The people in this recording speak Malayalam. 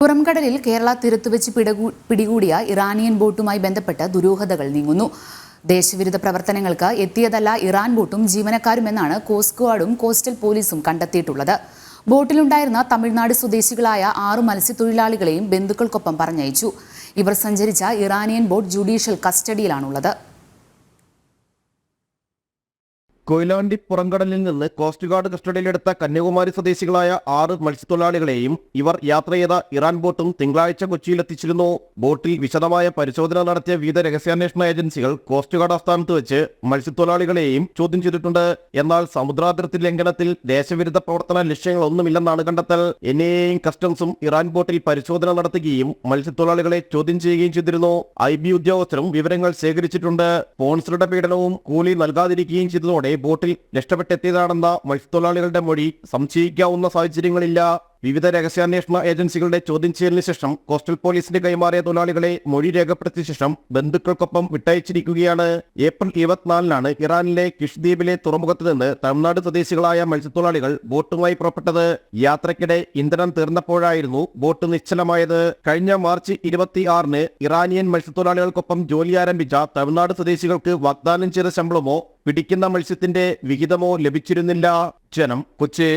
പുറംകടലിൽ കേരള തിരുത്തുവെച്ച് പിടകൂ- പിടികൂടിയ ഇറാനിയൻ ബോട്ടുമായി ബന്ധപ്പെട്ട് ദുരൂഹതകൾ നീങ്ങുന്നു. ദേശവിരുദ്ധ പ്രവർത്തനങ്ങൾക്ക് എത്തിയതല്ല ഇറാൻ ബോട്ടും ജീവനക്കാരുമെന്നാണ് കോസ്റ്റ് ഗാർഡും കോസ്റ്റൽ പോലീസും കണ്ടെത്തിയിട്ടുള്ളത്. ബോട്ടിലുണ്ടായിരുന്ന തമിഴ്നാട് സ്വദേശികളായ ആറു മത്സ്യത്തൊഴിലാളികളെയും ബന്ധുക്കൾക്കൊപ്പം പറഞ്ഞയച്ചു. ഇവർ സഞ്ചരിച്ച ഇറാനിയൻ ബോട്ട് ജുഡീഷ്യൽ കസ്റ്റഡിയിലാണുള്ളത്. കൊയിലാണ്ടി പുറംകടലിൽ നിന്ന് കോസ്റ്റ് ഗാർഡ് കസ്റ്റഡിയിലെടുത്ത കന്യാകുമാരി സ്വദേശികളായ ആറ് മത്സ്യത്തൊഴിലാളികളെയും ഇവർ യാത്ര ചെയ്ത ഇറാൻ ബോട്ടും തിങ്കളാഴ്ച കൊച്ചിയിലെത്തിച്ചിരുന്നു. ബോട്ടിൽ വിശദമായ പരിശോധന നടത്തിയ വിവിധ രഹസ്യാന്വേഷണ ഏജൻസികൾ കോസ്റ്റ് ഗാർഡ് ആസ്ഥാനത്ത് വെച്ച് മത്സ്യത്തൊഴിലാളികളെയും ചോദ്യം ചെയ്തിട്ടുണ്ട്. എന്നാൽ സമുദ്രാതിർത്തി ലംഘനത്തിൽ ദേശവിരുദ്ധ പ്രവർത്തന ലക്ഷ്യങ്ങളൊന്നുമില്ലെന്നാണ് കണ്ടെത്തൽ. എൻ ഐയും കസ്റ്റംസും ഇറാൻ ബോട്ടിൽ പരിശോധന നടത്തുകയും മത്സ്യത്തൊഴിലാളികളെ ചോദ്യം ചെയ്യുകയും ചെയ്തിരുന്നു. ഐ ബി ഉദ്യോഗസ്ഥരും വിവരങ്ങൾ ശേഖരിച്ചിട്ടുണ്ട്. സ്പോൺസറുടെ പീഡനവും കൂലി നൽകാതിരിക്കുകയും ചെയ്തതോടെ ബോട്ടിൽ രക്ഷപ്പെട്ടെത്തിയതാണെന്ന മത്സ്യത്തൊഴിലാളികളുടെ മൊഴി സംശയിക്കാവുന്ന സാഹചര്യങ്ങളില്ല. വിവിധ രഹസ്യാന്വേഷണ ഏജൻസികളുടെ ചോദ്യം ചെയ്യലിന് ശേഷം കോസ്റ്റൽ പോലീസിന് കൈമാറിയ തൊഴിലാളികളെ മൊഴി രേഖപ്പെടുത്തിയ ശേഷം ബന്ധുക്കൾക്കൊപ്പം വിട്ടയച്ചിരിക്കുകയാണ്. ഏപ്രിൽ ഇരുപത്തിനാലിനാണ് ഇറാനിലെ കിഷ്ദ്വീപിലെ തുറമുഖത്ത് നിന്ന് തമിഴ്നാട് സ്വദേശികളായ മത്സ്യത്തൊഴിലാളികൾ ബോട്ടുമായി പുറപ്പെട്ടത്. യാത്രയ്ക്കിടെ ഇന്ധനം തീർന്നപ്പോഴായിരുന്നു ബോട്ട് നിശ്ചലമായത്. കഴിഞ്ഞ മാർച്ച് ഇരുപത്തി ആറിന് ഇറാനിയൻ മത്സ്യത്തൊഴിലാളികൾക്കൊപ്പം ജോലി ആരംഭിച്ച തമിഴ്നാട് സ്വദേശികൾക്ക് വാഗ്ദാനം ചെയ്ത ശമ്പളമോ പിടിക്കുന്ന മത്സ്യത്തിന്റെ വിഹിതമോ ലഭിച്ചിരുന്നില്ല. ജനം കൊച്ചി.